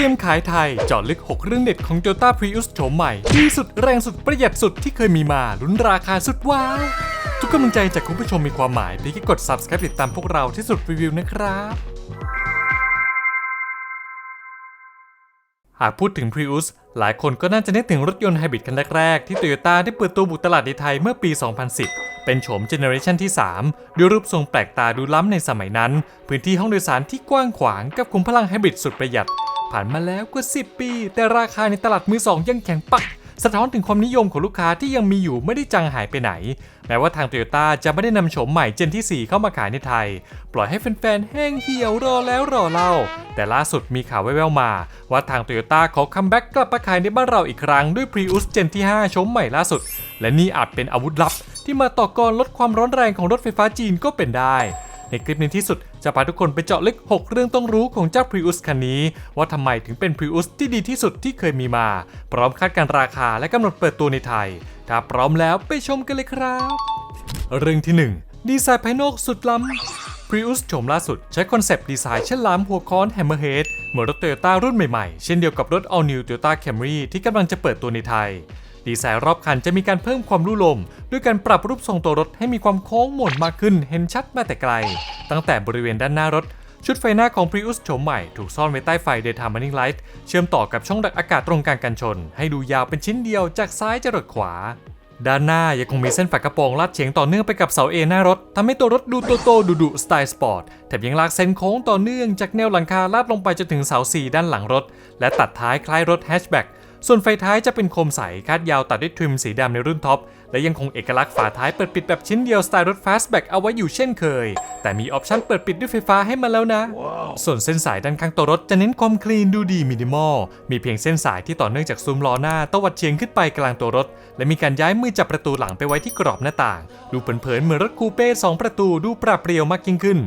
รียมขายไทยเจาะลึก 6 เรื่องเด็ดของ Toyota Prius โฉมใหม่ดีสุดแรงสุดประหยัดสุดที่เคยมีมาลุ้นราคาสุดว้าวทุกกำลังใจจากคุณผู้ชมมีความหมายเพียงแค่กด subscribe ติดตามพวกเราที่สุดรีวิวนะครับ หากพูดถึง Prius หลายคนก็น่าจะนึกถึงรถยนต์ไฮบริดคันแรกๆ ที่ Toyota ได้เปิดตัวบุกตลาดในไทยเมื่อปี 2010เป็นโฉมเจเนอเรชันที่ 3 ด้วยรูปทรงแปลกตาดูล้ำในสมัยนั้น พื้นที่ห้องโดยสารที่กว้างขวางกับคุมพลังไฮบริดสุดประหยัด ผ่านมาแล้วกว่า 10 ปี แต่ราคาในตลาดมือสองยังแข็งปัก สะท้อนถึงความนิยมของลูกค้าที่ยังมีอยู่ไม่ได้จางหายไปไหน แม้ว่าทางโตโยต้าจะไม่ได้นำโฉมใหม่เจนที่ 4 เข้ามาขายในไทย ปล่อยให้แฟนๆแห้งเหี่ยวรอแล้วรอเล่า แต่ล่าสุดมีข่าวแว่วๆมา ว่าทางโตโยต้าขอคัมแบ็กกลับมาขายในบ้านเราอีกครั้งด้วย Prius เจนที่5โฉมใหม่ล่าสุด และนี่อาจเป็นอาวุธลับ ที่มาต่อกรลดความร้อนแรงของรถไฟฟ้าจีนก็เป็นได้ ในคลิปนี้ที่สุด จะพาทุกคนไปเจาะลึก 6 เรื่องต้องรู้ของเจ้า Prius คันนี้ ว่าทำไมถึงเป็น Prius ที่ดีที่สุดที่เคยมีมา พร้อมคาดการราคาและกำหนดเปิดตัวในไทย ถ้าพร้อมแล้วไปชมกันเลยครับ เรื่องที่ 1 ดีไซน์ภายนอกสุดล้ำ Prius โฉมล่าสุดใช้คอนเซปต์ดีไซน์เช่นล้ำหัวค้อน Hammerhead เหมือนรถ Toyota รุ่นใหม่ๆ เช่นเดียวกับรถ All New Toyota Camry ที่กำลังจะเปิดตัวในไทย ดีไซน์รอบคันจะมีการเพิ่มความลู่ลม ด้วยการปรับรูปทรงตัวรถให้มีความโค้งหม่นมากขึ้นเห็นชัดมาแต่ไกล ตั้งแต่บริเวณด้านหน้ารถ ชุดไฟหน้าของ Prius โฉมใหม่ถูกซ่อนไว้ใต้ไฟ Daytime Running Light เชื่อมต่อกับช่องดักอากาศตรงกลางกันชน ให้ดูยาวเป็นชิ้นเดียวจากซ้ายจรดขวา ด้านหน้ายังคงมีเส้นฝากระโปรงลาดเฉียงต่อเนื่องไปกับเสาเอหน้ารถทำให้ตัวรถดูโตโตดุดุสไตล์สปอร์ตแถมยังลากเส้นโค้งต่อเนื่องจากแนวหลังคาลาดลงไปจนถึงเสาสี่ด้านหลังรถ และตัดท้ายคล้ายรถแฮชแบ็ก ส่วนไฟท้ายจะเป็นโคมใสคาดยาวตัดด้วยทริมสีดำในรุ่นท็อป และยังคงเอกลักษณ์ฝาท้ายเปิดปิดแบบชิ้นเดียวสไตล์รถฟาสต์แบ็กเอาไว้อยู่เช่นเคย แต่มีออปชั่นเปิดปิดด้วยไฟฟ้าให้มาแล้วนะส่วนเส้นสายด้านข้างตัวรถจะเน้นความคลีนดูดีมินิมอล มีเพียงเส้นสายที่ต่อเนื่องจากซุ้มล้อหน้าตวัดเฉียงขึ้นไปกลางตัวรถ และมีการย้ายมือจับประตูหลังไปไว้ที่กรอบหน้าต่าง ดูเผินๆเหมือนรถคูเป้สองประตูดูปราบเปรียวมากยิ่งขึ้น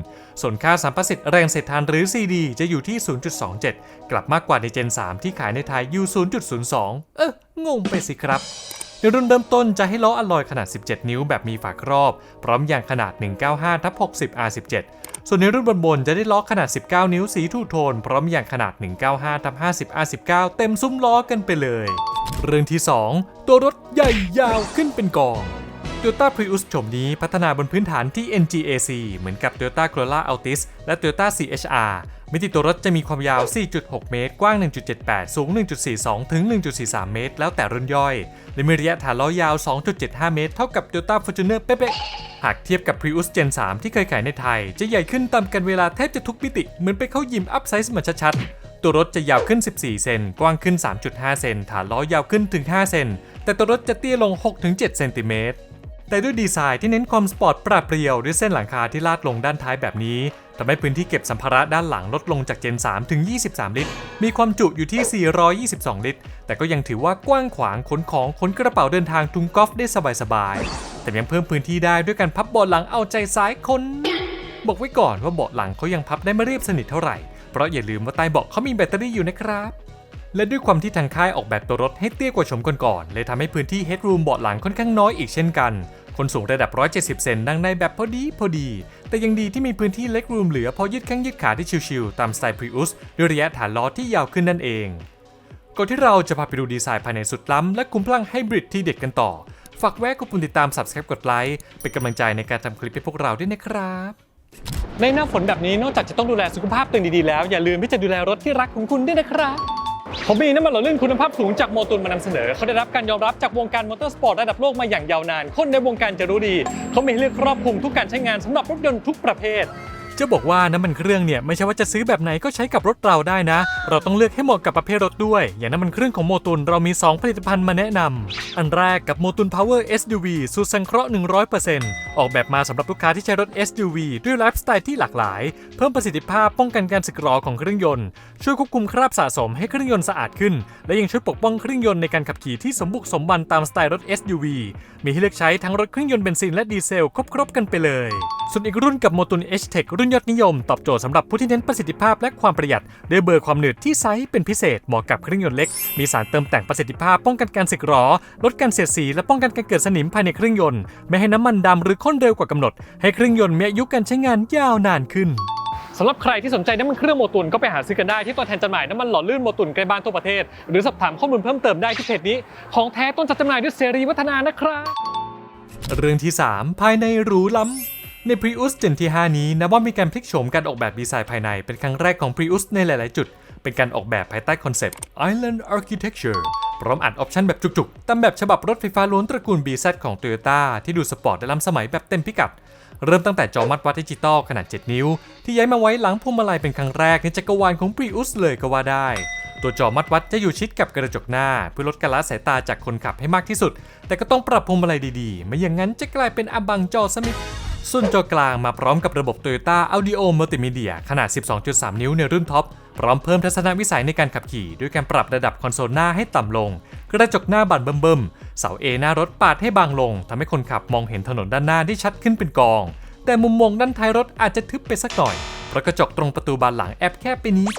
ส่วนค่าสัมประสิทธิ์แรงเสียดทานหรือ CD จะอยู่ที่ 0.27 กลับมากกว่าในเจน 3 ที่ขายในไทยอยู่ 0.02 เอ๊ะงงไปสิครับ ในรุ่นเริ่มต้นจะให้ล้ออลลอยขนาด 17 นิ้วแบบมีฝาครอบ พร้อมยางขนาด 195ทับ60 R17 ส่วนในรุ่นบนๆจะได้ล้อขนาด 19 นิ้วสีทูโทน พร้อมยางขนาด 195ทับ50 R19 เต็มซุ้มล้อกันไปเลย เรื่องที่ 2 ตัวรถใหญ่ยาวขึ้นเป็นกอง Toyota Prius โฉมนี้พัฒนาบนพื้นฐานที่ NGAC เหมือนกับ Toyota Corolla Altis และ Toyota CHR มิติตัวรถจะมีความยาว 4.6 เมตร กว้าง 1.78 สูง 1.42 ถึง 1.43 เมตร แล้วแต่รุ่นย่อย และมีระยะฐานล้อยาว 2.75 เมตร เท่ากับ Toyota Fortuner เป๊ะๆ หากเทียบกับ Prius Gen 3 ที่เคยขายในไทย จะใหญ่ขึ้นตามกันเวลาแทบจะทุกมิติ เหมือนไปเข้ายิมอัพไซส์มาชัดๆ ตัวรถจะยาวขึ้น 14 เซน กว้างขึ้น 3.5 เซน ฐานล้อยาวขึ้นถึง 5 เซน แต่ตัวรถจะเตี้ยลง 6-7 เซนติเมตร แต่ด้วยดีไซน์ที่เน้นความสปอร์ตปราบเปรียวด้วยเส้นหลังคาที่ลาดลงด้านท้ายแบบนี้ทำให้พื้นที่เก็บสัมภาระด้านหลังลดลงจากเจน 3 ถึง 23 ลิตร มีความจุอยู่ที่ 422 ลิตร แต่ก็ยังถือว่ากว้างขวางขนของขนกระเป๋าเดินทางทุงกอล์ฟได้สบายๆ แต่ยังเพิ่มพื้นที่ได้ด้วยการพับเบาะหลังเอาใจซ้ายคน บอกไว้ก่อนว่าเบาะหลังเขายังพับได้ไม่เรียบสนิทเท่าไหร่ เพราะอย่าลืมว่าใต้เบาะเขามีแบตเตอรี่อยู่นะครับ และด้วยความที่ทางค่ายออกแบบตัวรถให้เตี้ยกว่าชมก่อนๆ เลยทำให้พื้นที่ headroom เบาะหลังค่อนข้างน้อยอีกเช่นกัน คนสูงระดับ 170 เซนนั่งในแบบพอดีพอดี แต่ยังดีที่มีพื้นที่เล็กรูมเหลือพอยืดแข้งยืดขาได้ชิวๆตามสไตล์ Prius ด้วยระยะฐานล้อที่ยาวขึ้นนั่นเองก่อนที่เราจะพาไปดูดีไซน์ภายในสุดล้ำ และคุ้มพลังไฮบริดที่เด็ดกันต่อ ฝากแวะกดปุ่มติดตาม subscribe กดไลค์เป็นกำลังใจในการทำคลิปให้พวกเราด้วยนะครับในหน้าฝนแบบนี้นอกจากจะต้องดูแลสุขภาพตัวเองดีๆแล้ว อย่าลืมที่จะดูแลรถที่รักของคุณด้วยนะครับ ผมมีน้ำมันหล่อลื่นคุณภาพสูงจากโมตุลมานำเสนอ เขาได้รับการยอมรับจากวงการมอเตอร์สปอร์ตระดับโลกมาอย่างยาวนาน คนในวงการจะรู้ดี เขามีให้เลือกครอบคลุมทุกการใช้งานสำหรับรถยนต์ทุกประเภท จะบอกว่าน้ำมันเครื่องเนี่ยไม่ใช่ว่าจะซื้อแบบไหนก็ใช้กับรถเราได้นะ เราต้องเลือกให้เหมาะกับประเภทรถด้วย อย่างน้ำมันเครื่องของโมตุนเรามี 2 ผลิตภัณฑ์มาแนะนำอันแรกกับโมตุน Power SUV สูตรสังเคราะห์ 100%ออกแบบมาสำหรับลูกค้าที่ใช้รถ SUV ด้วยไลฟ์สไตล์ที่หลากหลาย เพิ่มประสิทธิภาพป้องกันการสึกหรอของเครื่องยนต์ ช่วยควบคุมคราบสะสมให้เครื่องยนต์สะอาดขึ้น และยังช่วยปกป้องเครื่องยนต์ในการขับขี่ที่สมบุกสมบันตามสไตล์รถ SUV มีให้เลือกใช้ทั้งรถเครื่องยนต์เบนซินและดีเซลครบๆกันไปเลย ส่วนอีกรุ่นกับโมตุน H-Tech รุ่นยอดนิยมตอบโจทย์สำหรับผู้ที่เน้นประสิทธิภาพและความประหยัดด้วยเบอร์ความหนืดที่ไซส์เป็นพิเศษเหมาะกับเครื่องยนต์เล็ก มีสารเติมแต่งประสิทธิภาพป้องกันการสึกหรอ ลดการเสียดสีและป้องกันการเกิดสนิมภายในเครื่องยนต์ ไม่ให้น้ำมันดำหรือข้นเร็วกว่ากำหนด ให้เครื่องยนต์มีอายุการใช้งานยาวนานขึ้นสำหรับใครที่สนใจน้ำมันเครื่องโมตุนก็ไปหาซื้อกันได้ที่ตัวแทนจำหน่ายน้ำมันหล่อลื่นโมตุนใกล้บ้านทั่วประเทศ หรือสอบถามข้อมูลเพิ่มเติมได้ที่เพจนี้ ของแท้ต้นจัดจำหน่ายด้วยเสรีวัฒนานะครับ เรื่องที่ 3 ภายในหรูล้ำ ใน Prius Gen ที่ 5 นี้นับว่ามีการพลิกโฉมการออกแบบดีไซน์ภายในเป็นครั้งแรกของ Prius ในหลาย ๆ จุด เป็นการออกแบบภายใต้คอนเซปต์ Island Architecture พร้อมอัดออปชันแบบจุก ๆ ตามแบบฉบับรถไฟฟ้าล้วนตระกูล BZ ของ Toyota ที่ดูสปอร์ตและล้ำสมัยแบบเต็มพิกัด เริ่มตั้งแต่จอมัดวัดดิจิตอลขนาด 7 นิ้ว ที่ย้ายมาไว้หลังพวงมาลัยเป็นครั้งแรกในจักรวาลของ Prius เลยก็ว่าได้ ตัวจอมัดวัดจะอยู่ชิดกับกระจกหน้า เพื่อลดการละสายตาจากคนขับให้มากที่สุด แต่ก็ต้องปรับพวงมาลัยดี ๆ ไม่อย่างนั้นจะกลายเป็นอบังจอสมิธ ส่วนจอกลางมาพร้อมกับระบบ Toyota Audio Multimedia ขนาด 12.3 นิ้วในรุ่นท็อป พร้อมเพิ่มทัศนวิสัยในการขับขี่ ด้วยการปรับระดับคอนโซลหน้าให้ต่ำลง กระจกหน้าบานเบิ่มๆ เสาเอหน้ารถปาดให้บางลงทำให้คนขับมองเห็นถนนด้านหน้าได้ชัดขึ้นเป็นกอง แต่มุมมองด้านท้ายรถอาจจะทึบไปสักหน่อยเพราะกระจกตรงประตูบานหลังแอบแคบไปนิด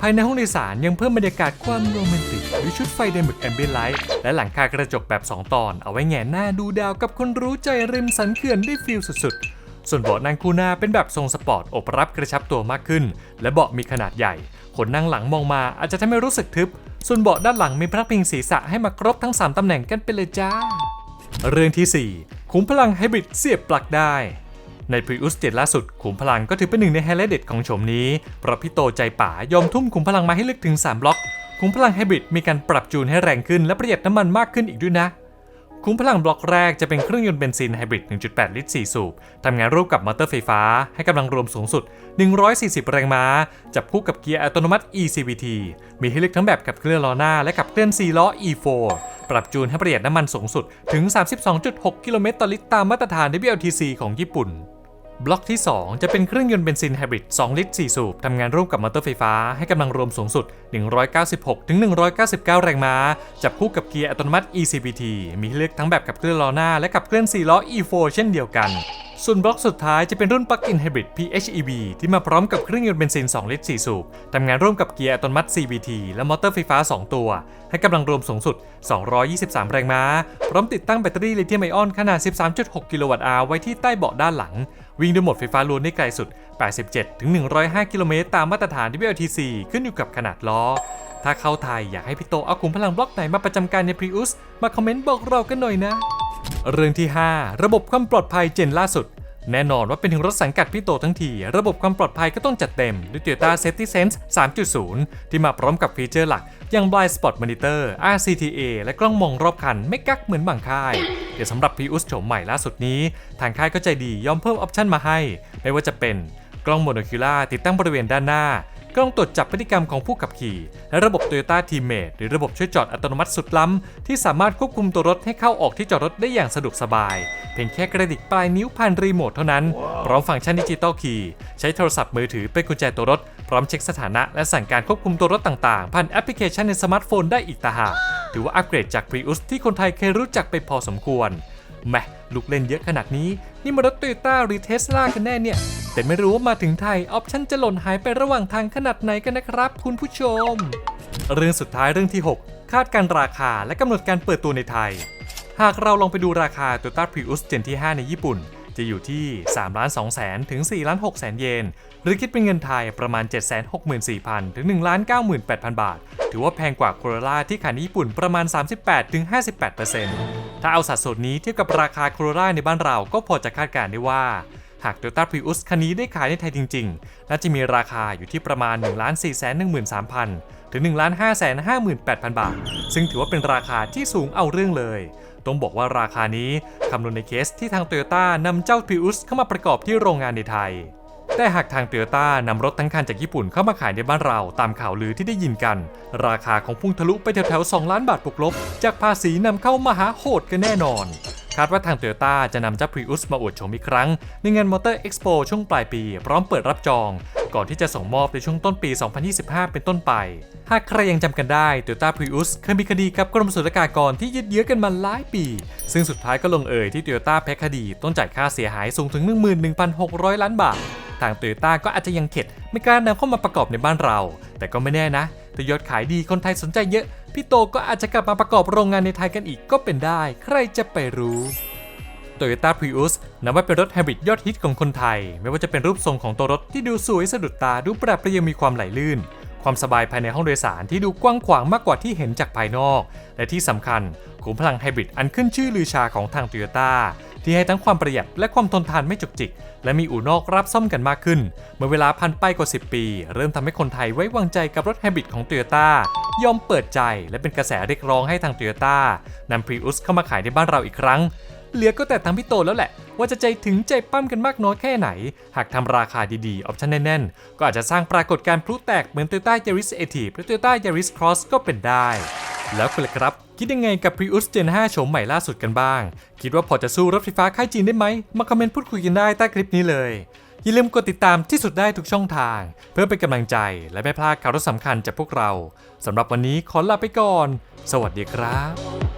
ภายในห้องโดยสารยังเพิ่มบรรยากาศความโรแมนติกด้วยชุดไฟไดมึกแอมเบียนไลท์และหลังคากระจกแบบ 2 ตอน เอาไว้แงนหน้าดูดาวกับคนรู้ใจริมสันเขื่อนได้ฟิลสุดๆ ส่วนเบาะนั่งคู่หน้าเป็นแบบทรงสปอร์ตอบรับกระชับตัวมากขึ้น และเบาะมีขนาดใหญ่ คนนั่งหลังมองมาอาจจะทำให้รู้สึกทึบ ส่วนเบาะด้านหลังมีพนักพิงศีรษะให้มาครบทั้ง 3ตำแหน่งกันไปเลยจ้า เรื่องที่4ขุมพลังไฮบริดเสียบปลั๊กได้ ใน Prius 7ล่าสุดขุมพลังก็ถือเป็นหนึ่งในไฮไลท์เด็ดของโฉมนี้เพราะพี่โตใจป่ายอมทุ่มขุมพลังมาให้ลึกถึง 3 บล็อก ขุมพลังไฮบริดมีการปรับจูนให้แรงขึ้นและประหยัดน้ำมันมากขึ้นอีกด้วยนะขุมพลังบล็อกแรกจะเป็นเครื่องยนต์เบนซินไฮบริด 1.8 ลิตร 4 สูบ ทำงานร่วมกับมอเตอร์ไฟฟ้า ให้กำลังรวมสูงสุด 140 แรงม้า จับคู่กับเกียร์อัตโนมัติ eCVT มีให้เลือกทั้งแบบขับเคลื่อนล้อหน้า และขับเคลื่อน 4 ล้อ E4 ปรับจูนให้ประหยัดน้ำมันสูงสุดถึง 32.6 กิโลเมตรต่อลิตรตามมาตรฐาน WLTC ของญี่ปุ่น บล็อกที่ 2 จะเป็นเครื่องยนต์เบนซินไฮบริด 2 ลิตร 4 สูบ ทำงานร่วมกับมอเตอร์ไฟฟ้า ให้กำลังรวมสูงสุด 196ถึง199 แรงม้า จับคู่กับเกียร์อัตโนมัติ eCVT มีเลือกทั้งแบบขับเคลื่อนล้อหน้าและขับเคลื่อน4ล้อ E4 เช่นเดียวกัน ส่วนบล็อกสุดท้ายจะเป็นรุ่น Plug-in Hybrid PHEV ที่มาพร้อมกับเครื่องยนต์เบนซิน 2 ลิตร 4 สูบ ทำงานร่วมกับเกียร์อัตโนมัติ CVT และมอเตอร์ไฟฟ้า 2 ตัว ให้กำลังรวมสูงสุด 223 แรงม้า พร้อมติดตั้งแบตเตอรี่ลิเธียมไอออนขนาด 13.6 กิโลวัตต์อาวไว้ที่ใต้เบาะด้านหลัง วิ่งด้วยโหมดไฟฟ้าล้วนได้ไกลสุด 87-105 กิโลเมตรตามมาตรฐาน WLTC ขึ้นอยู่กับขนาดล้อถ้าเข้าไทยอยากให้พี่โตเอาขุมพลังบล็อกไหนมาประจำการใน Prius มาคอมเมนต์บอกเรากันหน่อยนะ เรื่องที่ 5 ระบบความปลอดภัยเจนล่าสุด แน่นอนว่าเป็นถึงรถสังกัดพี่โตทั้งที ระบบความปลอดภัยก็ต้องจัดเต็ม ด้วย Toyota Safety Sense 3.0 ที่มาพร้อมกับฟีเจอร์หลัก อย่าง Blind Spot Monitor RCTA และกล้องมองรอบคันไม่กักเหมือนบางค่าย เดี๋ยวสำหรับ Prius โฉมใหม่ล่าสุดนี้ ทางค่ายก็ใจดียอมเพิ่มออปชันมาให้ ไม่ว่าจะเป็นกล้องโมโนคิล่าติดตั้งบริเวณด้านหน้า กล้องตรวจจับพฤติกรรมของผู้ขับขี่ และระบบ Toyota Teammate หรือระบบช่วยจอดอัตโนมัติสุดล้ำ ที่สามารถควบคุมตัวรถให้เข้าออกที่จอดรถได้อย่างสะดวกสบาย เพียงแค่กระดิกปลายนิ้วผ่านรีโมทเท่านั้น พร้อมฟังก์ชันดิจิตอลคีย์ใช้โทรศัพท์มือถือเป็นกุญแจตัวรถ พร้อมเช็คสถานะและสั่งการควบคุมตัวรถต่างๆ ผ่านแอปพลิเคชันในสมาร์ทโฟนได้อีกต่างหากถือว่าอัปเกรดจาก Prius ที่คนไทยเคยรู้จักไปพอสมควร แมลูกเล่นเยอะขนาดนี้ นี่มันรถโตโยต้าหรือเทสลากันแน่เนี่ย แต่ไม่รู้ว่ามาถึงไทย ออปชั่นจะหล่นหายไประหว่างทางขนาดไหนกันนะครับ คุณผู้ชม เรื่องสุดท้ายเรื่องที่ 6 คาดการราคาและกำหนดการเปิดตัวในไทย หากเราลองไปดูราคา Toyota Prius Gen ที่ 5 ในญี่ปุ่น จะอยู่ที่3 2 0 0 0 0ถึง4 6 0 0 0 0เยน หรือคิดเป็นเงินไทยประมาณ 764,000 ถึง198,000 บาท ถือว่าแพงกว่าโคโรล่าที่ขายในญี่ปุ่นประมาณ 38ถึง58%ถ้าเอาสัดส่วนนี้เทียบกับราคาโคโรล่าในบ้านเราก็พอจะคาดการณ์ได้ว่าหาก Toyota Prius คันนี้ได้ขายในไทยจริงๆ น่าจะมีราคาอยู่ที่ประมาณ 1 4 1 3 0 0 0 ถึง 1 5 5 8 0 0 0 บาท ซึ่งถือว่าเป็นราคาที่สูงเอาเรื่องเลย ต้องบอกว่าราคานี้คำนวณในเคสที่ทาง Toyota นำเจ้า Prius เข้ามาประกอบที่โรงงานในไทย แต่หากทาง Toyota นำรถทั้งคันจากญี่ปุ่นเข้ามาขายในบ้านเราตามข่าวลือที่ได้ยินกัน ราคาของพุ่งทะลุไปแถวๆ2ล้านบาทบวกลบ จากภาษีนำเข้ามหาโหดกันแน่นอนคาดว่าทาง Toyota จะนำเจ้า Prius มาอวดโฉมอีกครั้ง ในงาน Motor Expo ช่วงปลายปี พร้อมเปิดรับจอง ก่อนที่จะส่งมอบในช่วงต้นปี 2025 เป็นต้นไป หากใครยังจำกันได้ Toyota Prius เคยมีคดีกับกรมศุลกากรที่ยืดเยื้อกันมาหลายปี ซึ่งสุดท้ายก็ลงเอยที่ Toyota แพ้คดีต้องจ่ายค่าเสียหายสูงถึง 11,600 ล้านบาท ทางโตโยต้าก็อาจจะยังเข็ดไม่กล้านำเข้ามาประกอบในบ้านเรา แต่ก็ไม่แน่นะถ้ายอดขายดีคนไทยสนใจเยอะ พี่โตก็อาจจะกลับมาประกอบโรงงานในไทยกันอีกก็เป็นได้ ใครจะไปรู้ Toyota Prius นับว่าเป็นรถไฮบริดยอดฮิตของคนไทย ไม่ว่าจะเป็นรูปทรงของตัวรถที่ดูสวยสะดุดตาดูปรับและยังมีความไหลลื่น ความสบายภายในห้องโดยสารที่ดูกว้างขวางมากกว่าที่เห็นจากภายนอก และที่สำคัญขุมพลังไฮบริดอันขึ้นชื่อลือชาของทาง Toyota ที่ให้ทั้งความประหยัดและความทนทานไม่จุกจิก และมีอู่นอกรับซ่อมกันมากขึ้น เมื่อเวลาผ่านไปกว่า 10 ปี เริ่มทำให้คนไทยไว้วางใจกับรถไฮบริดของ Toyota ยอมเปิดใจและเป็นกระแสเรียกร้องให้ทาง Toyota นำ Prius เข้ามาขายในบ้านเราอีกครั้ง เหลือก็แต่ทางพี่โตแล้วแหละ ว่าจะใจถึงใจปั้มกันมากน้อยแค่ไหน หากทำราคาดีๆ ออปชั่นแน่นๆ ก็อาจจะสร้างปรากฏการณ์พลุแตกเหมือน Toyota Yaris a t i v e และ Toyota Yaris Cross ก็เป็นได้ แล้วคุณล่ะครับ คิดยังไงกับ Prius Gen 5โฉมใหม่ล่าสุดกันบ้าง คิดว่าพอจะสู้รถไฟฟ้าค่ายจีนได้ไหมมาคอมเมนต์พูดคุยกันได้ใต้คลิปนี้เลยอย่าลืมกดติดตามที่สุดได้ทุกช่องทาง เพื่อเป็นกำลังใจและไม่พลาดข่าวรถสำคัญจากพวกเราสำหรับวันนี้ขอลาไปก่อน สวัสดีครับ